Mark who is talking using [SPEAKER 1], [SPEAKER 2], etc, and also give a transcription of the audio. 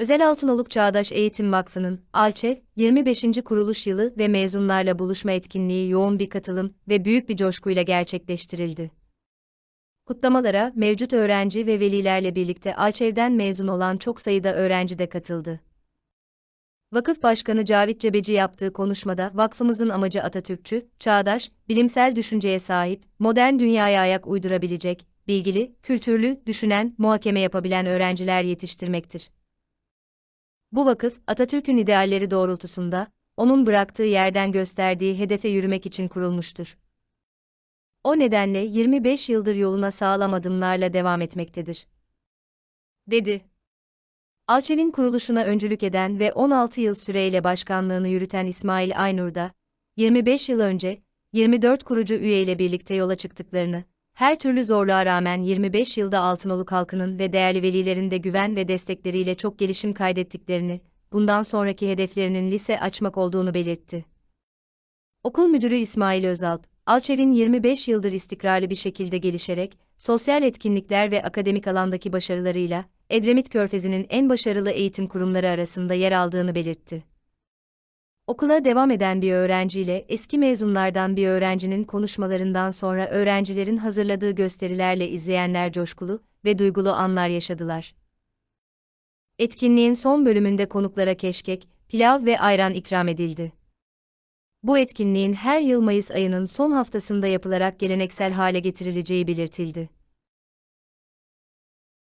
[SPEAKER 1] Özel Altınoluk Çağdaş Eğitim Vakfı'nın ALÇEV 25. kuruluş yılı ve mezunlarla buluşma etkinliği yoğun bir katılım ve büyük bir coşkuyla gerçekleştirildi. Kutlamalara mevcut öğrenci ve velilerle birlikte ALÇEV'den mezun olan çok sayıda öğrenci de katıldı. Vakıf Başkanı Cavit Cebeci yaptığı konuşmada vakfımızın amacı Atatürkçü, çağdaş, bilimsel düşünceye sahip, modern dünyaya ayak uydurabilecek, bilgili, kültürlü, düşünen, muhakeme yapabilen öğrenciler yetiştirmektir. Bu vakıf, Atatürk'ün idealleri doğrultusunda, onun bıraktığı yerden gösterdiği hedefe yürümek için kurulmuştur. O nedenle 25 yıldır yoluna sağlam adımlarla devam etmektedir. Dedi. Alçev'in kuruluşuna öncülük eden ve 16 yıl süreyle başkanlığını yürüten İsmail Aynur da, 25 yıl önce, 24 kurucu üyeyle birlikte yola çıktıklarını, her türlü zorluğa rağmen 25 yılda Altınoluk halkının ve değerli velilerin de güven ve destekleriyle çok gelişim kaydettiklerini, bundan sonraki hedeflerinin lise açmak olduğunu belirtti. Okul müdürü İsmail Özalp, Alçev'in 25 yıldır istikrarlı bir şekilde gelişerek, sosyal etkinlikler ve akademik alandaki başarılarıyla, Edremit Körfezi'nin en başarılı eğitim kurumları arasında yer aldığını belirtti. Okula devam eden bir öğrenciyle eski mezunlardan bir öğrencinin konuşmalarından sonra öğrencilerin hazırladığı gösterilerle izleyenler coşkulu ve duygulu anlar yaşadılar. Etkinliğin son bölümünde konuklara keşkek, pilav ve ayran ikram edildi. Bu etkinliğin her yıl Mayıs ayının son haftasında yapılarak geleneksel hale getirileceği belirtildi.